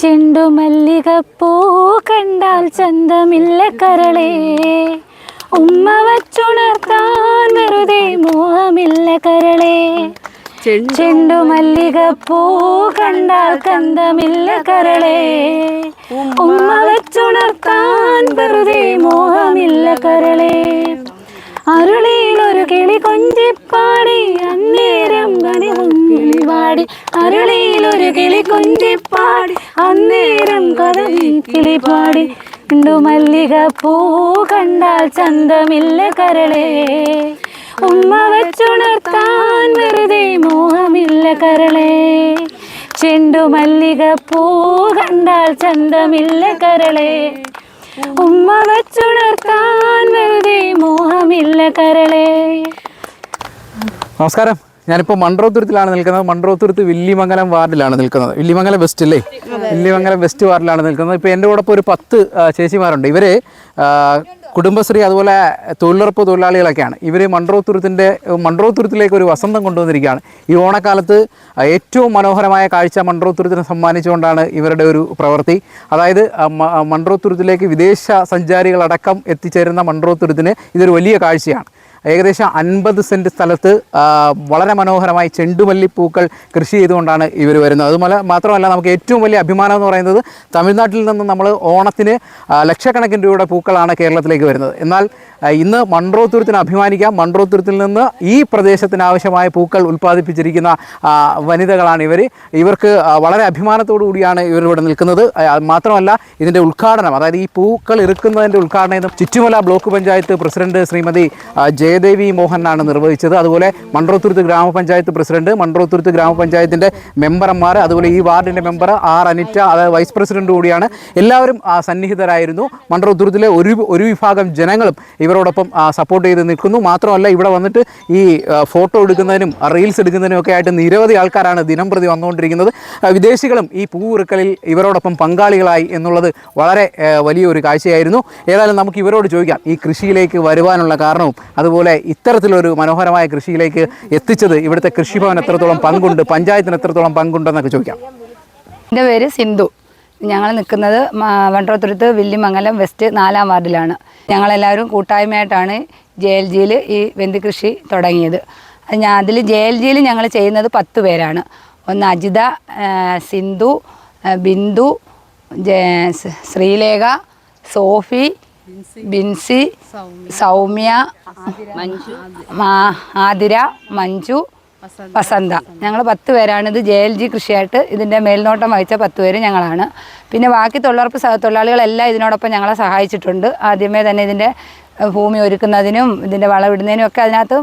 ചെണ്ടുമല്ലികപ്പൂ കണ്ടാൽ ചന്തമില്ല കരളേ. ഉമ്മ വച്ചുണർത്താൻ വെറുതെ മോഹമില്ല കരളേ. ചെണ്ടു മല്ലികപ്പൂ കണ്ടാൽ കന്തമില്ല കരളേ. ഉമ്മ വച്ചുണർത്താൻ വെറുതെ മോഹമില്ല കരളേ. അരുളിയിലൊരു കൊഞ്ചിപ്പാടി അന്നേരം കണികിളി പാടി അരുളിയിലൊരു കിളി കൊഞ്ചിപ്പാടി അന്നേരം കഥകി കിളി പാടി ഉണ്ടു മല്ലിക പൂ കണ്ടാൽ ചന്തമില്ല കരളേ. ഉമ്മ വെച്ചുണർത്താൻ വെറുതെ മോഹമില്ല കരളേ. ചെണ്ടു മല്ലിക പൂ കണ്ടാൽ ചന്തമില്ല കരളേ. ഉമ്മ വെച്ചുണർത്താൻ വെറുതെ മോഹമില്ല കരളേ. നമസ്കാരം. ഞാനിപ്പോൾ മൺട്രോത്തുരുത്തിലാണ് നിൽക്കുന്നത്. മൺട്രോത്തുരുത്ത് വില്ലിമംഗലം വാർഡിലാണ് നിൽക്കുന്നത്. വില്ലിമംഗലം വെസ്റ്റ് അല്ലേ വില്ലിമംഗലം വെസ്റ്റ് വാർഡിലാണ് നിൽക്കുന്നത്. ഇപ്പോൾ എന്റെ കൂടെ ഇപ്പോൾ ഒരു പത്ത് ചേച്ചിമാരുണ്ട്. ഇവരെ കുടുംബശ്രീ അതുപോലെ തൊഴിലുറപ്പ് തൊഴിലാളികളൊക്കെയാണ്. ഇവർ മൺട്രോത്തുരുത്തിന്റെ മൺട്രോത്തുരുത്തിലേക്ക് ഒരു വസന്തം കൊണ്ടുവന്നിരിക്കുകയാണ്. ഈ ഓണക്കാലത്ത് ഏറ്റവും മനോഹരമായ കാഴ്ച മൺട്രോത്തുരുത്തിനെ സമ്മാനിച്ചുകൊണ്ടാണ് ഇവരുടെ ഒരു പ്രവൃത്തി. അതായത് മൺട്രോത്തുരുത്തിലേക്ക് വിദേശ സഞ്ചാരികളടക്കം എത്തിച്ചേരുന്ന മൺട്രോത്തുരുത്തിന് ഇതൊരു വലിയ കാഴ്ചയാണ്. ഏകദേശം അൻപത് സെന്റ് സ്ഥലത്ത് വളരെ മനോഹരമായി ചെണ്ടുമല്ലിപ്പൂക്കൾ കൃഷി ചെയ്തുകൊണ്ടാണ് ഇവർ വരുന്നത്. അതുപോലെ മാത്രമല്ല നമുക്ക് ഏറ്റവും വലിയ അഭിമാനം എന്ന് പറയുന്നത് തമിഴ്നാട്ടിൽ നിന്ന് നമ്മൾ ഓണത്തിന് ലക്ഷക്കണക്കിന് രൂപയുടെ പൂക്കളാണ് കേരളത്തിലേക്ക് വരുന്നത്. എന്നാൽ ഇന്ന് മൺറോത്തുരുത്തിന് അഭിമാനിക്കാം. മൺറോത്തുരുത്തിൽ നിന്ന് ഈ പ്രദേശത്തിന് ആവശ്യമായ പൂക്കൾ ഉൽപ്പാദിപ്പിച്ചിരിക്കുന്ന വനിതകളാണ് ഇവർ ഇവർക്ക് വളരെ അഭിമാനത്തോടു കൂടിയാണ് ഇവർ ഇവിടെ നിൽക്കുന്നത്. മാത്രമല്ല ഇതിന്റെ ഉദ്ഘാടനം അതായത് ഈ പൂക്കൾ ഇറുക്കുന്നതിന്റെ ഉദ്ഘാടനം ചുറ്റുമല ബ്ലോക്ക് പഞ്ചായത്ത് പ്രസിഡന്റ് ശ്രീമതി ആ, ജയദേവി മോഹനാണ് നിർവഹിച്ചത്. അതുപോലെ മൺട്രോത്തുരുത്ത് ഗ്രാമപഞ്ചായത്ത് പ്രസിഡന്റ് മൺട്രോത്തുരുത്ത് ഗ്രാമപഞ്ചായത്തിന്റെ മെമ്പർമാർ അതുപോലെ ഈ വാർഡിന്റെ മെമ്പർ ആർ അനിറ്റ അതായത് വൈസ് പ്രസിഡന്റ് കൂടിയാണ്. എല്ലാവരും സന്നിഹിതരായിരുന്നു. മൺട്രോത്തുരുത്തിലെ ഒരു ഒരു വിഭാഗം ജനങ്ങളും ഇവരോടൊപ്പം സപ്പോർട്ട് ചെയ്ത് നിൽക്കുന്നു. മാത്രമല്ല ഇവിടെ വന്നിട്ട് ഈ ഫോട്ടോ എടുക്കുന്നതിനും റീൽസ് എടുക്കുന്നതിനും ഒക്കെ ആയിട്ട് നിരവധി ആൾക്കാരാണ് ദിനം പ്രതി വന്നുകൊണ്ടിരിക്കുന്നത്. വിദേശികളും ഈ പൂവിറുക്കലിൽ ഇവരോടൊപ്പം പങ്കാളികളായി എന്നുള്ളത് വളരെ വലിയൊരു കാഴ്ചയായിരുന്നു. ഏതായാലും നമുക്ക് ഇവരോട് ചോദിക്കാം. ഈ കൃഷിയിലേക്ക് വരുവാനുള്ള കാരണവും അതുപോലെ ഇത്തരത്തിലൊരു മനോഹരമായ കൃഷിയിലേക്ക് എത്തിച്ചത് ഇവിടുത്തെ കൃഷിഭവൻ എത്രത്തോളം പങ്കുണ്ട് പഞ്ചായത്തിന് എത്രത്തോളം പങ്കുണ്ടെന്നൊക്കെ ചോദിക്കാം. എന്റെ പേര് സിന്ധു. ഞങ്ങൾ നിൽക്കുന്നത് വണ്ടോത്തുരുത്ത് വില്ലിമംഗലം വെസ്റ്റ് നാലാം വാർഡിലാണ്. ഞങ്ങളെല്ലാവരും കൂട്ടായ്മയായിട്ടാണ് ജെ എൽ ജിയിൽ ഈ വെന്തുകൃഷി തുടങ്ങിയത്. ഞാൻ അതിൽ ജെ എൽ ജിയിൽ ഞങ്ങൾ ചെയ്യുന്നത് പത്ത് പേരാണ്. ഒന്ന് അജിത സിന്ധു ബിന്ദു ശ്രീലേഖ സോഫി ബിൻസി സൗമ്യ മാ- ആതിര മഞ്ജു. വസന്ത ഞങ്ങൾ പത്ത് പേരാണ് ഇത് ജെ എൽ ജി കൃഷിയായിട്ട് ഇതിന്റെ മേൽനോട്ടം വഹിച്ച പത്ത് പേര് ഞങ്ങളാണ്. പിന്നെ ബാക്കി തൊഴിലുറപ്പ് തൊഴിലാളികളെല്ലാം ഇതിനോടൊപ്പം ഞങ്ങളെ സഹായിച്ചിട്ടുണ്ട്. ആദ്യമേ തന്നെ ഇതിന്റെ ഭൂമി ഒരുക്കുന്നതിനും ഇതിന്റെ വളമിടുന്നതിനും ഒക്കെ അതിനകത്ത്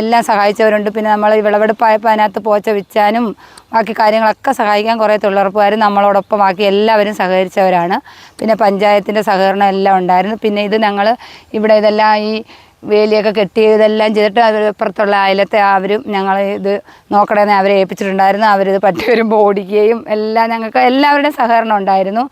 എല്ലാം സഹായിച്ചവരുണ്ട്. പിന്നെ നമ്മൾ ഈ വിളവെടുപ്പായപ്പോൾ അതിനകത്ത് പോച്ച വിച്ചാനും ബാക്കി കാര്യങ്ങളൊക്കെ സഹായിക്കാൻ കുറേ തൊഴിലുറപ്പുകാർ നമ്മളോടൊപ്പം ബാക്കി എല്ലാവരും സഹകരിച്ചവരാണ്. പിന്നെ പഞ്ചായത്തിന്റെ സഹകരണം എല്ലാം ഉണ്ടായിരുന്നു. പിന്നെ ഇത് ഞങ്ങൾ ഇവിടെ ഇതെല്ലാം ഈ വേലിയൊക്കെ കെട്ടി ഇതെല്ലാം ചെയ്തിട്ട് അവർ ഇപ്പുറത്തുള്ള അയലത്തെ അവരും ഞങ്ങൾ ഇത് നോക്കണമെന്ന് അവരെ ഏൽപ്പിച്ചിട്ടുണ്ടായിരുന്നു. അവരിത് പറ്റി വരുമ്പോൾ ഓടിക്കുകയും എല്ലാം ഞങ്ങൾക്ക് എല്ലാവരുടെയും സഹകരണം ഉണ്ടായിരുന്നു.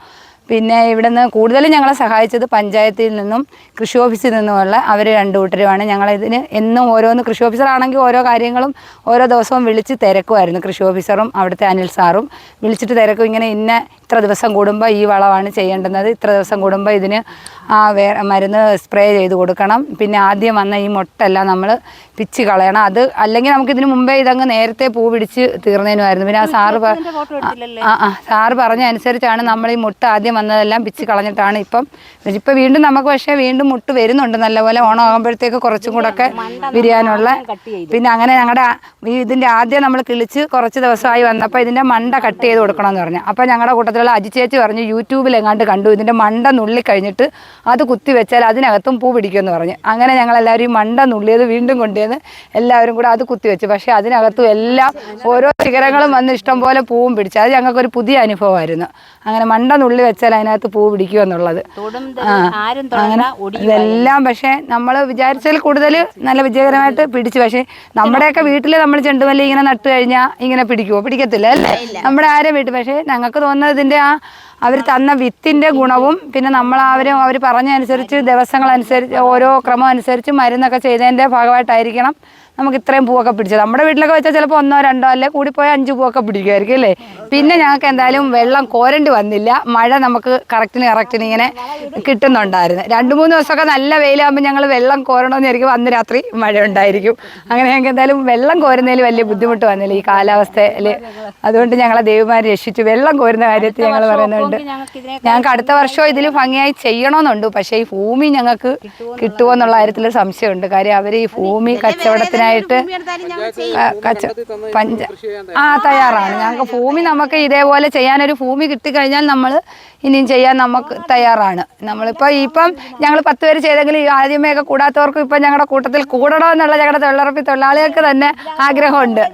പിന്നെ ഇവിടുന്ന് കൂടുതലും ഞങ്ങളെ സഹായിച്ചത് പഞ്ചായത്തിൽ നിന്നും കൃഷി ഓഫീസിൽ നിന്നുമുള്ള അവർ രണ്ടു കൂട്ടരുമാണ്. ഞങ്ങളിതിന് എന്നും ഓരോന്ന് കൃഷി ഓഫീസറാണെങ്കിൽ ഓരോ കാര്യങ്ങളും ഓരോ ദിവസവും വിളിച്ച് തിരക്കുമായിരുന്നു. കൃഷി ഓഫീസറും അവിടുത്തെ അനിൽ സാറും വിളിച്ചിട്ട് തിരക്കും. ഇങ്ങനെ ഇന്ന ഇത്ര ദിവസം കൂടുമ്പോൾ ഈ വളമാണ് ചെയ്യേണ്ടുന്നത്. ഇത്ര ദിവസം കൂടുമ്പോൾ ഇതിന് ആ വേ മരുന്ന് സ്പ്രേ ചെയ്ത് കൊടുക്കണം. പിന്നെ ആദ്യം വന്ന ഈ മുട്ടെല്ലാം നമ്മൾ പിച്ച് കളയണം. അത് അല്ലെങ്കിൽ നമുക്ക് ഇതിനു മുമ്പേ ഇതങ്ങ് നേരത്തെ പൂ പിടിച്ച് തീർന്നതിനുമായിരുന്നു പിന്നെ ആ സാറ് ആ ആ സാറ് പറഞ്ഞ അനുസരിച്ചാണ് നമ്മൾ ഈ മുട്ട ആദ്യം വന്നതെല്ലാം പിച്ച് കളഞ്ഞിട്ടാണ് ഇപ്പം. ഇപ്പം വീണ്ടും നമുക്ക് പക്ഷേ വീണ്ടും മുട്ട് വരുന്നുണ്ട് നല്ലപോലെ ഓണം ആകുമ്പോഴത്തേക്ക് കുറച്ചും കൂടെ ഒക്കെ വിരിയാനുള്ള പിന്നെ അങ്ങനെ ഞങ്ങളുടെ ഇതിന്റെ ആദ്യം നമ്മൾ കിളിച്ച് കുറച്ച് ദിവസമായി വന്നപ്പോൾ ഇതിന്റെ മണ്ട കട്ട് ചെയ്ത് കൊടുക്കണമെന്ന് പറഞ്ഞു. അപ്പോൾ ഞങ്ങളുടെ കൂട്ടത്തിലുള്ള അജി ചേച്ചി പറഞ്ഞു യൂട്യൂബിൽ എങ്ങാണ്ട് കണ്ടു ഇതിന്റെ മണ്ട നുള്ളി കഴിഞ്ഞിട്ട് അത് കുത്തി വെച്ചാൽ അതിനകത്തും പൂ പിടിക്കുമെന്ന് പറഞ്ഞു. അങ്ങനെ ഞങ്ങളെല്ലാവരും ഈ മണ്ട നുള്ളിയത് വീണ്ടും കൊണ്ടുവന്ന് എല്ലാവരും കൂടെ അത് കുത്തി പക്ഷെ അതിനകത്തും എല്ലാം ഓരോ ശിഖരങ്ങളും വന്ന് ഇഷ്ടംപോലെ പൂവും പിടിച്ചു. അത് ഞങ്ങൾക്കൊരു പുതിയ അനുഭവമായിരുന്നു. അങ്ങനെ മണ്ട നുള്ളി വെച്ചാൽ അതിനകത്ത് പൂ പിടിക്കുക എന്നുള്ളത്. അങ്ങനെ ഇതെല്ലാം പക്ഷേ നമ്മൾ വിചാരിച്ചാൽ കൂടുതൽ നല്ല വിജയകരമായിട്ട് പിടിച്ചു. പക്ഷേ നമ്മുടെയൊക്കെ വീട്ടിൽ നമ്മൾ ചെണ്ടുമല്ലി ഇങ്ങനെ നട്ടു കഴിഞ്ഞാൽ ഇങ്ങനെ പിടിക്കുമോ പിടിക്കത്തില്ല അല്ലേ? നമ്മുടെ ആരെ വീട്ടിൽ? പക്ഷേ ഞങ്ങൾക്ക് തോന്നുന്നത് ഇതിന്റെ ആ അവർ തന്ന വിത്തിന്റെ ഗുണവും പിന്നെ നമ്മൾ അവരെ അവർ പറഞ്ഞ അനുസരിച്ച് ദിവസങ്ങളനുസരിച്ച് ഓരോ ക്രമം അനുസരിച്ച് മരുന്നൊക്കെ ചെയ്തതിന്റെ ഭാഗമായിട്ടായിരിക്കണം. നമുക്ക് ഇത്രയും പൂവൊക്കെ പിടിച്ചത് നമ്മുടെ വീട്ടിലൊക്കെ വെച്ചാൽ ചിലപ്പോൾ ഒന്നോ രണ്ടോ അല്ലെ കൂടിപ്പോയാൽ അഞ്ച് പൂവൊക്കെ പിടിക്കുമായിരിക്കും അല്ലേ? പിന്നെ ഞങ്ങൾക്ക് എന്തായാലും വെള്ളം കോരണ്ടി വന്നില്ല. മഴ നമുക്ക് കറക്റ്റിന് കറക്റ്റിന് ഇങ്ങനെ കിട്ടുന്നുണ്ടായിരുന്നു. രണ്ട് മൂന്ന് ദിവസമൊക്കെ നല്ല വെയിലാകുമ്പോൾ ഞങ്ങൾ വെള്ളം കോരണമെന്നായിരിക്കും അന്ന് രാത്രി മഴ ഉണ്ടായിരിക്കും. അങ്ങനെ ഞങ്ങൾക്ക് എന്തായാലും വെള്ളം കോരുന്നതിൽ വലിയ ബുദ്ധിമുട്ട് വന്നില്ല ഈ കാലാവസ്ഥയിൽ അതുകൊണ്ട് ഞങ്ങളെ ദൈവമാരെ രക്ഷിച്ചു. വെള്ളം കോരുന്ന കാര്യത്തിൽ ഞങ്ങൾ പറയുന്നുണ്ട്. ഞങ്ങൾക്ക് അടുത്ത വർഷം ഇതിൽ ഭംഗിയായി ചെയ്യണമെന്നുണ്ട്. പക്ഷേ ഈ ഭൂമി ഞങ്ങൾക്ക് കിട്ടുമോ എന്നുള്ള കാര്യത്തിൽ സംശയമുണ്ട്. കാര്യം അവർ ഈ ഭൂമി കച്ചവടത്തിനായിട്ട് കച്ച പഞ്ച ആ തയ്യാറാണ്. ഞങ്ങൾക്ക് ഭൂമി നമുക്ക് ഇതേപോലെ ചെയ്യാനൊരു ഭൂമി കിട്ടിക്കഴിഞ്ഞാൽ നമ്മൾ ഇനിയും ചെയ്യാൻ നമുക്ക് തയ്യാറാണ്. നമ്മളിപ്പോൾ ഇപ്പം ഞങ്ങൾ പത്ത് പേര് ചെയ്തെങ്കിൽ ആദ്യമേ ഒക്കെ കൂടാത്തവർക്കും ഇപ്പം ഞങ്ങളുടെ കൂട്ടത്തിൽ കൂടണമെന്നുള്ള ഞങ്ങളുടെ തൊഴിലുറപ്പി തൊഴിലാളികൾക്ക് തന്നെ ആഗ്രഹമുണ്ട്.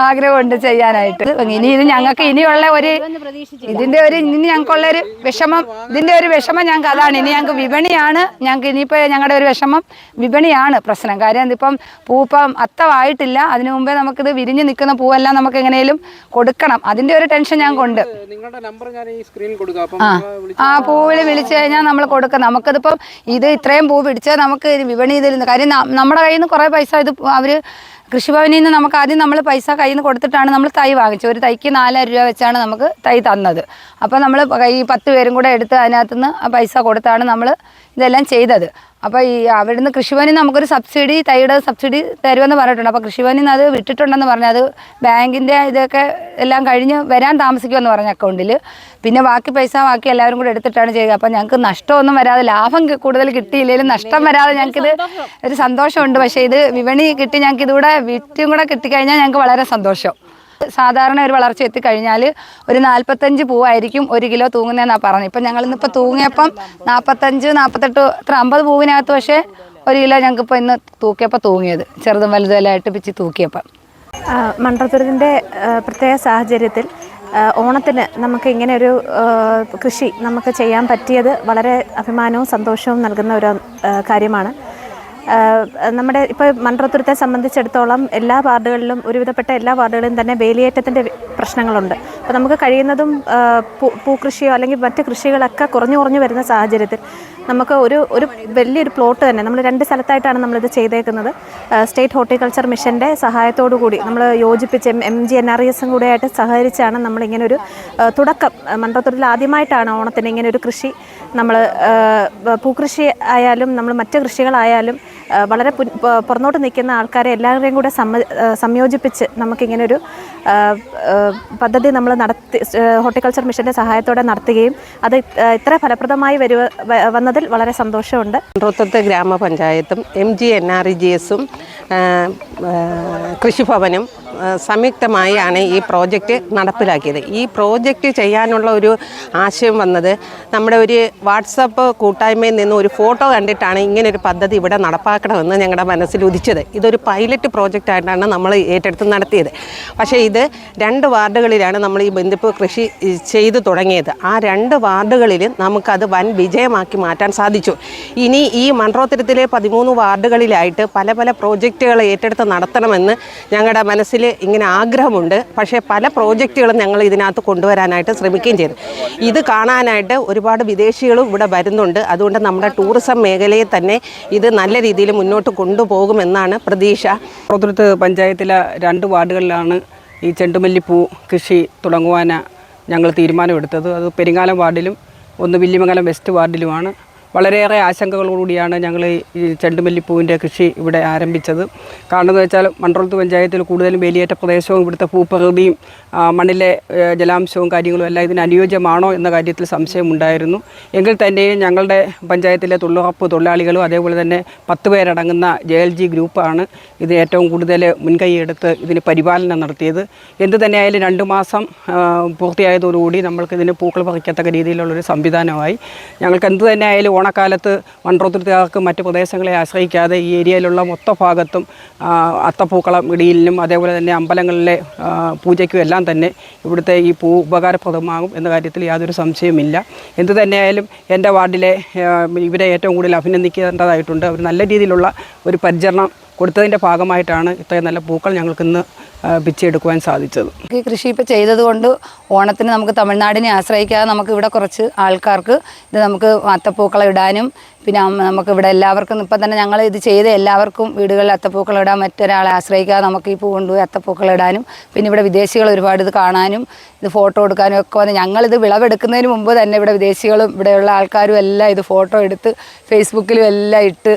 ആഗ്രഹമുണ്ട് ചെയ്യാനായിട്ട്. ഇനി ഇത് ഞങ്ങൾക്ക് ഇനിയുള്ള ഒരു ഇതിന്റെ ഒരു ഇനി ഞങ്ങൾക്കുള്ള ഒരു വിഷമം ഇതിന്റെ ഒരു വിഷമം ഞങ്ങൾക്ക് അതാണ്. ഇനി ഞങ്ങൾക്ക് വിപണിയാണ് ഞങ്ങൾക്ക് ഇനിയിപ്പോൾ ഞങ്ങളുടെ ഒരു വിഷമം വിപണിയാണ് പ്രശ്നം. കാര്യം ഇതിപ്പം പൂപ്പം അത്തമായിട്ടില്ല. അതിനു മുമ്പേ നമുക്കിത് വിരിഞ്ഞു നിൽക്കുന്ന പൂവെല്ലാം നമുക്ക് എങ്ങനെയും കൊടുക്കണം. അതിന്റെ ഒരു ടെൻഷൻ ഞങ്ങൾക്കുണ്ട്. ആ. ആ പൂവിൽ വിളിച്ചു കഴിഞ്ഞാൽ നമ്മൾ കൊടുക്കാം. നമുക്കിതിപ്പം ഇത് ഇത്രയും പൂ പിടിച്ചാൽ നമുക്ക് വിപണി ഇതിൽ കാര്യം നമ്മുടെ കയ്യിൽ നിന്ന് കുറേ പൈസ ഇത് അവർ കൃഷിഭവനിൽ നിന്ന് നമുക്ക് ആദ്യം നമ്മൾ പൈസ കയ്യിൽ നിന്ന് കൊടുത്തിട്ടാണ് നമ്മൾ തൈ വാങ്ങിച്ചത്. ഒരു തൈക്ക് നാലായിരം രൂപ വെച്ചാണ് നമുക്ക് തൈ തന്നത്. അപ്പോൾ നമ്മൾ ഈ പത്ത് പേരും കൂടെ എടുത്ത് അതിനകത്തുനിന്ന് പൈസ കൊടുത്താണ് നമ്മൾ ഇതെല്ലാം ചെയ്തത്. അപ്പോൾ ഈ അവിടുന്ന് കൃഷിഭവനിൽ നമുക്കൊരു സബ്സിഡി തൈയുടെ സബ്സിഡി തരുമെന്ന് പറഞ്ഞിട്ടുണ്ട്. അപ്പോൾ കൃഷിഭവനിൽ അത് വിട്ടിട്ടുണ്ടെന്ന് പറഞ്ഞു അത് ബാങ്കിന്റെ ഇതൊക്കെ എല്ലാം കഴിഞ്ഞ് വരാൻ താമസിക്കുമെന്ന് പറഞ്ഞ അക്കൗണ്ടിൽ പിന്നെ ബാക്കി പൈസ ബാക്കി എല്ലാവരും കൂടെ എടുത്തിട്ടാണ് ചെയ്യുക. അപ്പോൾ ഞങ്ങൾക്ക് നഷ്ടമൊന്നും വരാതെ ലാഭം കൂടുതൽ കിട്ടിയില്ലെങ്കിലും നഷ്ടം വരാതെ ഞങ്ങൾക്കിത് ഒരു സന്തോഷമുണ്ട്. പക്ഷേ ഇത് വിപണി കിട്ടി ഞങ്ങൾക്ക് ഇതുകൂടെ വിറ്റും കൂടെ കിട്ടിക്കഴിഞ്ഞാൽ ഞങ്ങൾക്ക് വളരെ സന്തോഷം. സാധാരണ ഒരു വളർച്ച എത്തിക്കഴിഞ്ഞാൽ ഒരു നാൽപ്പത്തഞ്ച് പൂവായിരിക്കും ഒരു കിലോ തൂങ്ങുന്നതെന്നാണ് പറഞ്ഞത്. ഇപ്പം ഞങ്ങൾ ഇന്നിപ്പോൾ തൂങ്ങിയപ്പം നാൽപ്പത്തഞ്ച് നാൽപ്പത്തെട്ട് എത്ര അമ്പത് പൂവിനകത്ത് പക്ഷേ ഒരു കിലോ ഞങ്ങൾക്ക് ഇപ്പോൾ ഇന്ന് തൂക്കിയപ്പോൾ തൂങ്ങിയത്. ചെറുതും വലുതും എല്ലാം പിച്ച് തൂക്കിയപ്പം. മൺട്രത്തുരത്തിന്റെ പ്രത്യേക സാഹചര്യത്തിൽ ഓണത്തിന് നമുക്ക് ഇങ്ങനെ ഒരു കൃഷി നമുക്ക് ചെയ്യാൻ പറ്റിയത് വളരെ അഭിമാനവും സന്തോഷവും നൽകുന്ന ഒരു കാര്യമാണ്. നമ്മുടെ ഇപ്പോൾ മൺറോത്തുരുത്തെ സംബന്ധിച്ചിടത്തോളം എല്ലാ വാർഡുകളിലും ഒരുവിധപ്പെട്ട എല്ലാ വാർഡുകളിലും തന്നെ വേലിയേറ്റത്തിന്റെ പ്രശ്നങ്ങളുണ്ട്. അപ്പോൾ നമുക്ക് കഴിയുന്നതും പൂക്കൃഷിയോ അല്ലെങ്കിൽ മറ്റ് കൃഷികളൊക്കെ കുറഞ്ഞു കുറഞ്ഞു വരുന്ന സാഹചര്യത്തിൽ നമുക്ക് ഒരു ഒരു വലിയൊരു പ്ലോട്ട് തന്നെ നമ്മൾ രണ്ട് സ്ഥലത്തായിട്ടാണ് നമ്മളിത് ചെയ്തേക്കുന്നത്. സ്റ്റേറ്റ് ഹോർട്ടിക്കൾച്ചർ മിഷന്റെ സഹായത്തോടു കൂടി നമ്മൾ യോജിപ്പിച്ച് എം ജി എൻ ആർ എസും കൂടെ ആയിട്ട് സഹകരിച്ചാണ് നമ്മളിങ്ങനെ ഒരു തുടക്കം. ആ, ആദ്യമായിട്ടാണ് ഓണത്തിന് ഇങ്ങനെ ഒരു കൃഷി നമ്മൾ പൂക്കൃഷി ആയാലും നമ്മൾ മറ്റ് കൃഷികളായാലും വളരെ പുറന്നോട്ട് നിൽക്കുന്ന ആൾക്കാരെ എല്ലാവരെയും കൂടെ സംയോജിപ്പിച്ച് നമുക്കിങ്ങനെ ഒരു പദ്ധതി നമ്മൾ നടത്തി ഹോർട്ടിക്കൾച്ചർ മിഷന്റെ സഹായത്തോടെ നടത്തുകയും അത് ഇത്ര ഫലപ്രദമായി വരുവ വന്നതിൽ വളരെ സന്തോഷമുണ്ട്. മൺട്രോത്തത്തെ ഗ്രാമപഞ്ചായത്തും M G N R E G എസും കൃഷിഭവനും സംയുക്തമായാണ് ഈ പ്രോജക്റ്റ് നടപ്പിലാക്കിയത്. ഈ പ്രോജക്റ്റ് ചെയ്യാനുള്ള ഒരു ആശയം വന്നത് നമ്മുടെ ഒരു വാട്സപ്പ് കൂട്ടായ്മയിൽ നിന്ന് ഒരു ഫോട്ടോ കണ്ടിട്ടാണ് ഇങ്ങനൊരു പദ്ധതി ഇവിടെ നടപ്പാക്കണമെന്ന് ഞങ്ങളുടെ മനസ്സിൽ ഉദിച്ചത്. ഇതൊരു പൈലറ്റ് പ്രോജക്റ്റ് ആയിട്ടാണ് നമ്മൾ ഏറ്റെടുത്ത് നടത്തിയത്. പക്ഷേ ഇത് രണ്ട് വാർഡുകളിലാണ് നമ്മൾ ഈ ബന്ധിപ്പ് കൃഷി ചെയ്തു തുടങ്ങിയത്. ആ രണ്ട് വാർഡുകളിൽ നമുക്കത് വൻ വിജയമാക്കി മാറ്റാൻ സാധിച്ചു. ഇനി ഈ മൺട്രോത്തരത്തിലെ പതിമൂന്ന് വാർഡുകളിലായിട്ട് പല പല പ്രോജക്റ്റുകൾ ഏറ്റെടുത്ത് നടത്തണമെന്ന് ഞങ്ങളുടെ മനസ്സിൽ ഇങ്ങനെ ആഗ്രഹമുണ്ട്. പക്ഷേ പല പ്രോജക്റ്റുകളും ഞങ്ങൾ ഇതിനകത്ത് കൊണ്ടുവരാനായിട്ട് ശ്രമിക്കുകയും ചെയ്തു. ഇത് കാണാനായിട്ട് ഒരുപാട് വിദേശികളും ഇവിടെ വരുന്നുണ്ട്. അതുകൊണ്ട് നമ്മുടെ ടൂറിസം മേഖലയെ തന്നെ ഇത് നല്ല രീതിയിൽ മുന്നോട്ട് കൊണ്ടുപോകുമെന്നാണ് പ്രതീക്ഷ. പുറത്തുരുത്ത് പഞ്ചായത്തിലെ രണ്ട് വാർഡുകളിലാണ് ഈ ചെണ്ടുമല്ലിപ്പൂ കൃഷി തുടങ്ങുവാനാണ് ഞങ്ങൾ തീരുമാനമെടുത്തത്. അത് പെരിങ്ങാലം വാർഡിലും ഒന്ന് വില്ലിമംഗലം വെസ്റ്റ് വാർഡിലുമാണ്. വളരെയേറെ ആശങ്കകളോടുകൂടിയാണ് ഞങ്ങൾ ഈ ചെണ്ടുമല്ലിപ്പൂവിന്റെ കൃഷി ഇവിടെ ആരംഭിച്ചത്. കാരണം എന്ന് വെച്ചാൽ മൺട്രോളത്ത് പഞ്ചായത്തിൽ കൂടുതലും വേലിയേറ്റ പ്രദേശവും ഇവിടുത്തെ ഭൂപ്രകൃതിയും മണ്ണിലെ ജലാംശവും കാര്യങ്ങളും എല്ലാം ഇതിന് അനുയോജ്യമാണോ എന്ന കാര്യത്തിൽ സംശയമുണ്ടായിരുന്നു. എങ്കിൽ തന്നെയും ഞങ്ങളുടെ പഞ്ചായത്തിലെ തൊഴിലുറപ്പ് തൊഴിലാളികളും അതേപോലെ തന്നെ പത്ത് പേരടങ്ങുന്ന ജെ എൽ ജി ഗ്രൂപ്പാണ് ഇത് ഏറ്റവും കൂടുതൽ മുൻകൈയെടുത്ത് ഇതിന് പരിപാലനം നടത്തിയത്. എന്ത് തന്നെയായാലും രണ്ട് മാസം പൂർത്തിയായതോടുകൂടി നമ്മൾക്ക് ഇതിന് പൂക്കൾ പറിക്കത്തക്ക രീതിയിലുള്ളൊരു സംവിധാനമായി. ഞങ്ങൾക്ക് എന്ത് തന്നെയായാലും ഓണക്കാലത്ത് മൺട്രോത്തുരുത്തുകാർക്ക് മറ്റ് പ്രദേശങ്ങളെ ആശ്രയിക്കാതെ ഈ ഏരിയയിലുള്ള മൊത്ത ഭാഗത്തും അത്തപ്പൂക്കളം ഇടിയിലിനും അതേപോലെ തന്നെ അമ്പലങ്ങളിലെ പൂജയ്ക്കും എല്ലാം തന്നെ ഇവിടുത്തെ ഈ പൂ ഉപകാരപ്രദമാകും എന്ന കാര്യത്തിൽ യാതൊരു സംശയമില്ല എന്ത് തന്നെയായാലും എന്റെ വാർഡിലെ ഇവരെ ഏറ്റവും കൂടുതൽ അഭിനന്ദിക്കേണ്ടതായിട്ടുണ്ട്. അവർ നല്ല രീതിയിലുള്ള ഒരു പരിചരണം കൊടുത്തതിന്റെ ഭാഗമായിട്ടാണ് ഇത്രയും നല്ല പൂക്കൾ ഞങ്ങൾക്ക് ഇന്ന് പിച്ചെടുക്കുവാൻ സാധിച്ചത്. ഈ കൃഷി ഇപ്പോൾ ചെയ്തതുകൊണ്ട് ഓണത്തിന് നമുക്ക് തമിഴ്നാടിനെ ആശ്രയിക്കാതെ നമുക്ക് ഇവിടെ കുറച്ച് ആൾക്കാർക്ക് ഇത് നമുക്ക് അത്തപ്പൂക്കളം ഇടാനും പിന്നെ നമുക്ക് ഇവിടെ എല്ലാവർക്കും ഇപ്പം തന്നെ ഞങ്ങൾ ഇത് ചെയ്ത് എല്ലാവർക്കും വീടുകളിൽ അത്തപ്പൂക്കളം ഇടാൻ മറ്റൊരാളെ ആശ്രയിക്കാതെ നമുക്ക് ഈ പൂ കൊണ്ടുപോയി അത്തപ്പൂക്കളം ഇടാനും പിന്നെ ഇവിടെ വിദേശികൾ ഒരുപാട് ഇത് കാണാനും ഇത് ഫോട്ടോ എടുക്കാനും ഒക്കെ വന്ന് ഞങ്ങളിത് വിളവെടുക്കുന്നതിന് മുമ്പ് തന്നെ ഇവിടെ വിദേശികളും ഇവിടെയുള്ള ആൾക്കാരും എല്ലാം ഇത് ഫോട്ടോ എടുത്ത് ഫേസ്ബുക്കിലും എല്ലാം ഇട്ട്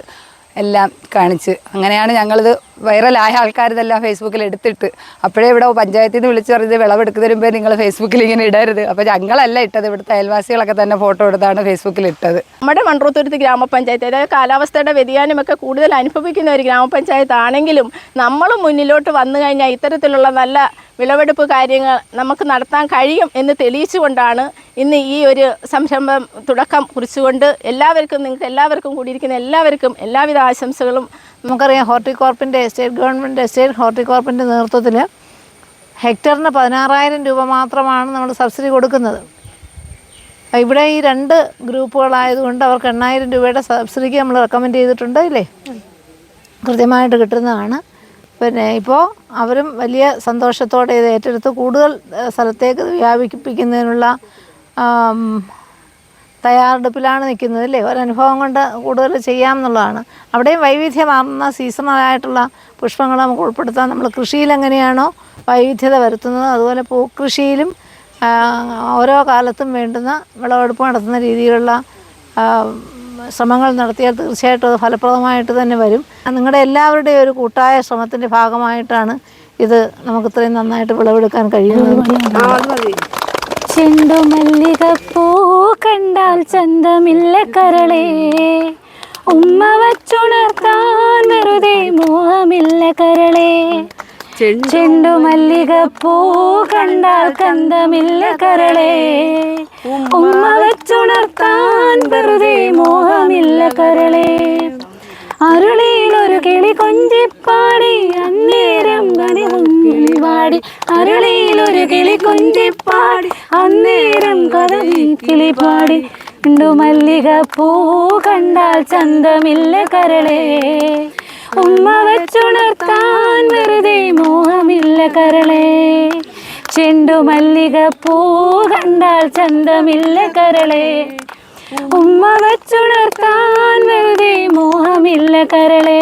എല്ലാം കാണിച്ച്. അങ്ങനെയാണ് ഞങ്ങളിത് വൈറലായ ആൾക്കാർ ഇതെല്ലാം ഫേസ്ബുക്കിൽ എടുത്തിട്ട്. അപ്പോഴേ ഇവിടെ പഞ്ചായത്തിൽ നിന്ന് വിളിച്ച് പറഞ്ഞത് വിളവെടുക്കുന്നതിന് മുമ്പേ നിങ്ങൾ ഫേസ്ബുക്കിൽ ഇങ്ങനെ ഇടരുത്. അപ്പോൾ ഞങ്ങളല്ല ഇട്ടത്. ഇവിടുത്തെ അയൽവാസികളൊക്കെ തന്നെ ഫോട്ടോ എടുത്താണ് ഫേസ്ബുക്കിൽ ഇട്ടത്. നമ്മുടെ മൺട്രോത്തുരുത്ത് ഗ്രാമപഞ്ചായത്ത് അതായത് കാലാവസ്ഥയുടെ വ്യതിയാനമൊക്കെ കൂടുതൽ അനുഭവിക്കുന്ന ഒരു ഗ്രാമപഞ്ചായത്ത് ആണെങ്കിലും നമ്മൾ മുന്നിലോട്ട് വന്നു കഴിഞ്ഞാൽ ഇത്തരത്തിലുള്ള നല്ല വിളവെടുപ്പ് കാര്യങ്ങൾ നമുക്ക് നടത്താൻ കഴിയും എന്ന് തെളിയിച്ചുകൊണ്ടാണ് ഇന്ന് ഈ ഒരു സംരംഭം തുടക്കം കുറിച്ചുകൊണ്ട് എല്ലാവർക്കും നിങ്ങൾക്ക് എല്ലാവർക്കും കൂടിയിരിക്കുന്ന എല്ലാവർക്കും എല്ലാവിധ ആശംസകളും. നമുക്കറിയാം ഹോർട്ടികോർപ്പിന്റെ സ്റ്റേറ്റ് ഗവൺമെന്റ് സ്റ്റേറ്റ് ഹോർട്ടികോർപ്പിന്റെ നേതൃത്വത്തിൽ ഹെക്ടറിന് പതിനാറായിരം രൂപ മാത്രമാണ് നമ്മൾ സബ്സിഡി കൊടുക്കുന്നത്. ഇവിടെ ഈ രണ്ട് ഗ്രൂപ്പുകളായതുകൊണ്ട് അവർക്ക് എണ്ണായിരം രൂപയുടെ സബ്സിഡിക്ക് നമ്മൾ റെക്കമെൻഡ് ചെയ്തിട്ടുണ്ട് ഇല്ലേ? കൃത്യമായിട്ട് കിട്ടുന്നതാണ്. പിന്നെ ഇപ്പോൾ അവരും വലിയ സന്തോഷത്തോടെ ഇത് ഏറ്റെടുത്ത് കൂടുതൽ സ്ഥലത്തേക്ക് വ്യാപിപ്പിക്കുന്നതിനുള്ള തയ്യാറെടുപ്പിലാണ് നിൽക്കുന്നത് അല്ലേ? ഒരനുഭവം കൊണ്ട് കൂടുതൽ ചെയ്യാം എന്നുള്ളതാണ്. അവിടെയും വൈവിധ്യമാർന്ന സീസണലായിട്ടുള്ള പുഷ്പങ്ങൾ നമുക്ക് ഉൾപ്പെടുത്താം. നമ്മൾ കൃഷിയിൽ എങ്ങനെയാണോ വൈവിധ്യത വരുത്തുന്നത്. അതുപോലെ പൂക്കൃഷിയിലും ഓരോ കാലത്തും വേണ്ടുന്ന വിളവെടുപ്പ് നടത്തുന്ന രീതിയിലുള്ള ശ്രമങ്ങൾ നടത്തിയാൽ തീർച്ചയായിട്ടും അത് ഫലപ്രദമായിട്ട് തന്നെ വരും. നിങ്ങളുടെ എല്ലാവരുടെയും ഒരു കൂട്ടായ ശ്രമത്തിന്റെ ഭാഗമായിട്ടാണ് ഇത് നമുക്ക് ഇത്രയും നന്നായിട്ട് വിളവെടുക്കാൻ കഴിയുന്നത്. ചെണ്ടുമല്ലികപ്പൂ കണ്ടാൽ ചന്തമില്ല കരളേ. ഉമ്മ വച്ചുണർത്താൻ വെറുതെ മോഹമില്ല കരളേ. ചെണ്ടു മല്ലികപ്പൂ കണ്ടാൽ കന്തമില്ല കരളേ. ഉമ്മ വച്ചുണർത്താൻ വെറുതെ മോഹമില്ല കരളേ. അരുളിയിലൊരു കിളി കൊഞ്ചിപ്പാടി അന്നേരം കണികുഞ്ഞിൽ വാടി അരുളിയിലൊരു കിളി കൊഞ്ചിപ്പാടി അന്നേരം കഥ കിളി പാടി. ഉണ്ടു മല്ലിക പൂ കണ്ടാൽ ചന്തമില്ല കരളേ. ഉമ്മ വച്ചുണർത്താൻ വെറുതെ മോഹമില്ല കരളേ. ചെണ്ടു മല്ലിക പൂ കണ്ടാൽ ചന്തമില്ല കരളേ. ഉമ്മ വച്ചുണർത്താൻ വെറുതെ മോഹമില്ല കരളേ.